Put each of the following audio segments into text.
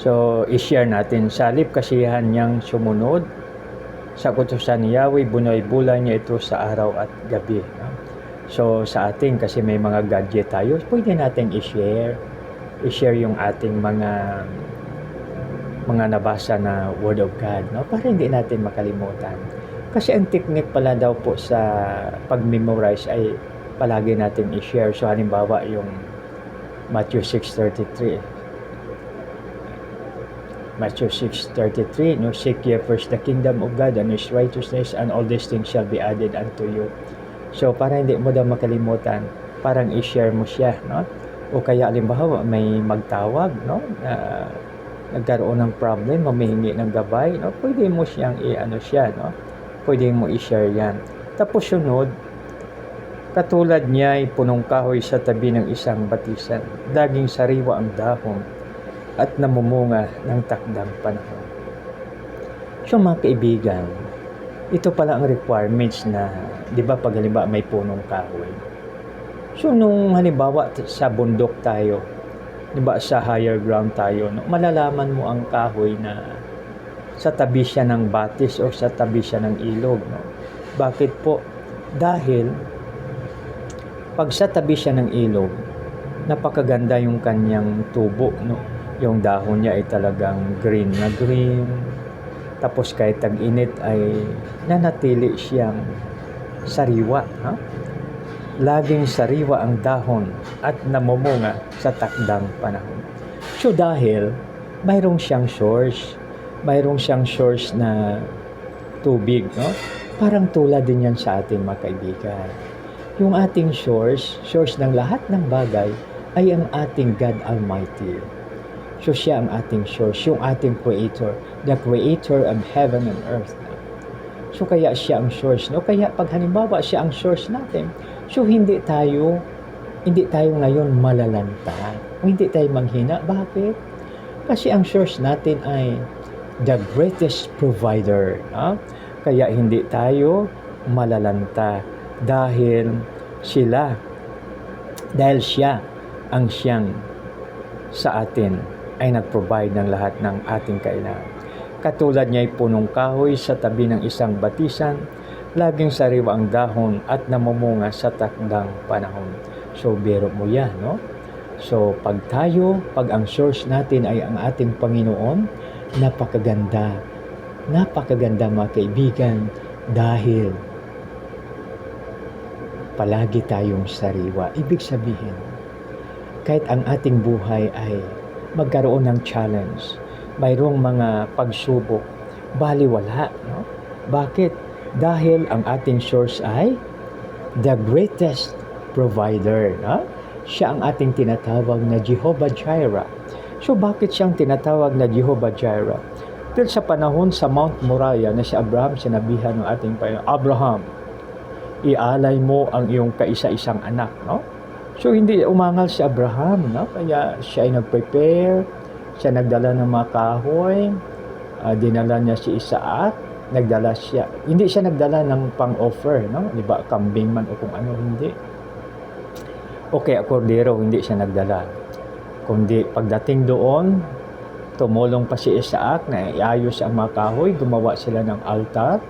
So, i-share natin. Salip kasiyahan niyang sumunod sa kutusan ni Yahweh, bunoy bulay niya ito sa araw at gabi. So, sa atin, kasi may mga gadget tayo, pwede natin i-share. I-share yung ating mga mga nabasa na Word of God, no? Para hindi natin makalimutan. Kasi ang technique pala daw po sa pag-memorize ay palagi natin i-share. So, halimbawa yung Matthew 6.33. Matthew 6.33, no? Seek ye first the kingdom of God and His righteousness and all these things shall be added unto you. So, para hindi mo daw makalimutan, parang i-share mo siya, no? O kaya, halimbawa, may magtawag, no? Na nagkaroon ng problem, mamihingi ng gabay, no? Pwede mo siyang i-ano siya, no? Pwede mo i-share yan. Tapos sunod, katulad niya ay punong kahoy sa tabi ng isang batisan, daging sariwa ang dahon at namumunga ng takdang panahon. So mga kaibigan, ito pala ang requirements na, di ba pag halimbawa may punong kahoy. So nung halimbawa sa bundok tayo, di ba sa higher ground tayo, no, malalaman mo ang kahoy na sa tabi siya ng batis o sa tabi siya ng ilog. No? Bakit po? Dahil pag sa tabi siya ng ilog, napakaganda yung kanyang tubo. No? Yung dahon niya ay talagang green na green. Tapos kahit tag-init ay nanatili siyang sariwa. Ha? Laging sariwa ang dahon at namumunga sa takdang panahon. So dahil mayroong siyang source, mayroong siyang source na tubig, no? Parang tulad din yan sa ating mga. Yung ating source, source ng lahat ng bagay ay ang ating God Almighty. So siya ang ating source, yung ating creator, the creator of heaven and earth. So kaya siya ang source, no? Kaya pag halimbawa siya ang source natin, so hindi tayo hindi tayo ngayon malalanta. Hindi tayo manghina. Bakit? Kasi ang source natin ay the greatest provider. Ha? Kaya hindi tayo malalanta dahil sila, dahil siya ang siyang sa atin ay nag-provide ng lahat ng ating kailangan. Katulad niya ay punong kahoy sa tabi ng isang batisan, laging sariwa ang dahon at namumunga sa takdang panahon. So, biro mo yan, no? So, pag tayo, pag ang source natin ay ang ating Panginoon, napakaganda. Napakaganda mga kaibigan dahil palagi tayong sariwa. Ibig sabihin, kahit ang ating buhay ay magkaroon ng challenge, mayroong mga pagsubok, baliwala. No? Bakit? Dahil ang ating source ay the greatest provider. No? Siya ang ating tinatawag na Jehovah Jireh. So bakit siyang tinatawag na Jehovah Jireh? Dahil sa panahon sa Mount Moriah na si Abraham sinabihan ng ating Panginoon, Abraham, ialay mo ang iyong kaisa-isang anak. No? So hindi umangal si Abraham, no? Kaya siya ay nag-prepare, siya nagdala ng mga kahoy, ah, dinala niya si Isaac, nagdala siya. Hindi siya nagdala ng pang-offer, no? Di ba? Kambing man o kung ano, hindi. Okay, akordero, hindi siya nagdala. Kundi pagdating doon, tumulong pa si Isaac na iayos ang mga kahoy, gumawa sila ng altar.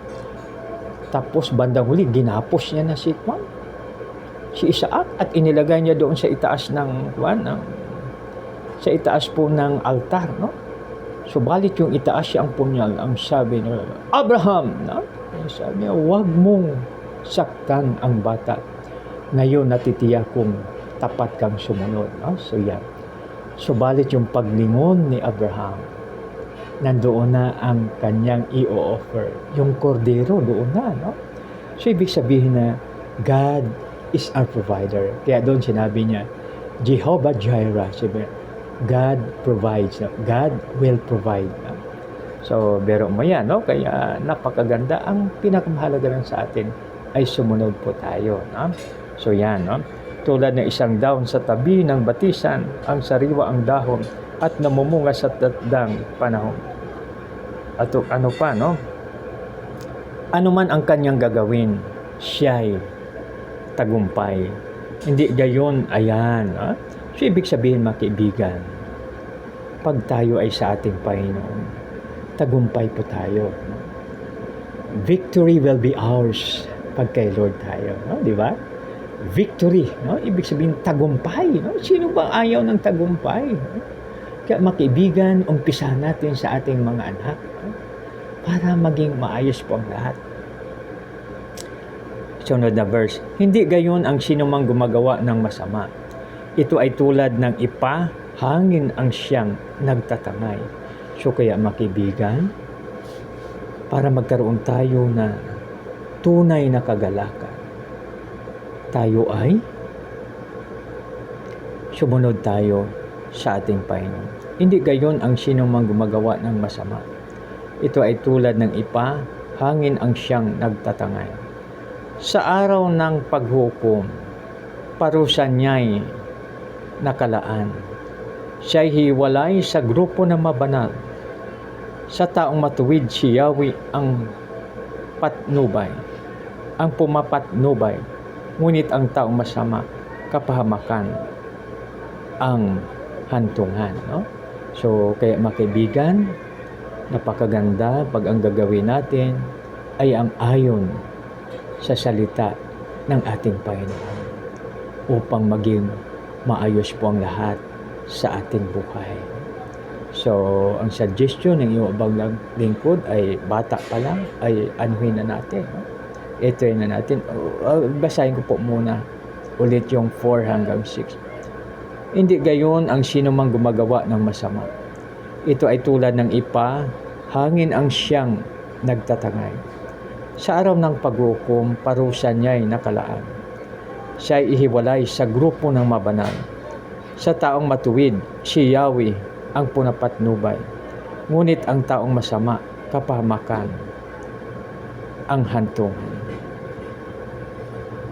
Tapos bandang huli, ginapos niya na si Juan si Isaac at inilagay niya doon sa itaas ng kuwan ng sa itaas po ng altar no? Subalit yung itaas siya ang punyal ang sabi ni Abraham no? Sabi niya wag mong saktan ang bata. Ngayon natitiyak kong tapat kang sumunod no? So yan. Subalit yung paglingon ni Abraham nandoon na ang kanyang i-offer yung kordero doon na no? So ibig sabihin na God is our provider. Kaya doon sinabi niya, Jehovah Jireh. Sabi, God provides. God will provide. So, bero mo yan, no? Kaya napakaganda. Ang pinakamahalaga lang sa atin ay sumunod po tayo, no? So, yan, no? Tulad ng isang dahon sa tabi ng batisan, ang sariwa ang dahon at namumunga sa tatdang panahon. At ano pa, no? Ano man ang kanyang gagawin, siya'y tagumpay. Hindi gayon, ayan. Ha? So, ibig sabihin mga kaibigan, pag tayo ay sa ating Panginoon, tagumpay po tayo. Victory will be ours pag kay Lord tayo, no? di ba? Victory, no? Ibig sabihin tagumpay, no? Sino bang ayaw ng tagumpay? Kaya makibigan, umpisa natin sa ating mga anak no? para maging maayos po ang lahat. Sunod na verse, Hindi gayon ang sinumang gumagawa ng masama. Ito ay tulad ng ipa, hangin ang siyang nagtatamay. So kaya makibigan, para magkaroon tayo na tunay na kagalakan, tayo ay sumunod tayo sa ating Panginoon. Hindi gayon ang sinumang gumagawa ng masama. Ito ay tulad ng ipa, hangin ang siyang nagtatangay. Sa araw ng paghukom, parusa niya'y nakalaan. Siya'y hiwalay sa grupo na mabanal. Sa taong matuwid si Yahweh ang patnubay, ang pumapatnubay. Ngunit ang taong masama, kapahamakan ang hantungan. No? So, kaya makaibigan, napakaganda pag ang gagawin natin ay ang ayon sa salita ng ating Panginoon upang maging maayos po ang lahat sa ating buhay. So, ang suggestion ng iyong abang lingkod ay bata pa lang, ay anuhin na natin. No? Ito na natin. Uh, basahin ko po muna ulit yung 4 hanggang 6. Hindi gayon ang sino mang gumagawa ng masama. Ito ay tulad ng ipa, hangin ang siyang nagtatangay. Sa araw ng paghukom, parusa niya'y nakalaan. Siya ay ihiwalay sa grupo ng mabanal. Sa taong matuwid, si Yahweh ang punapatnubay. Ngunit ang taong masama, kapahamakan ang hantungan.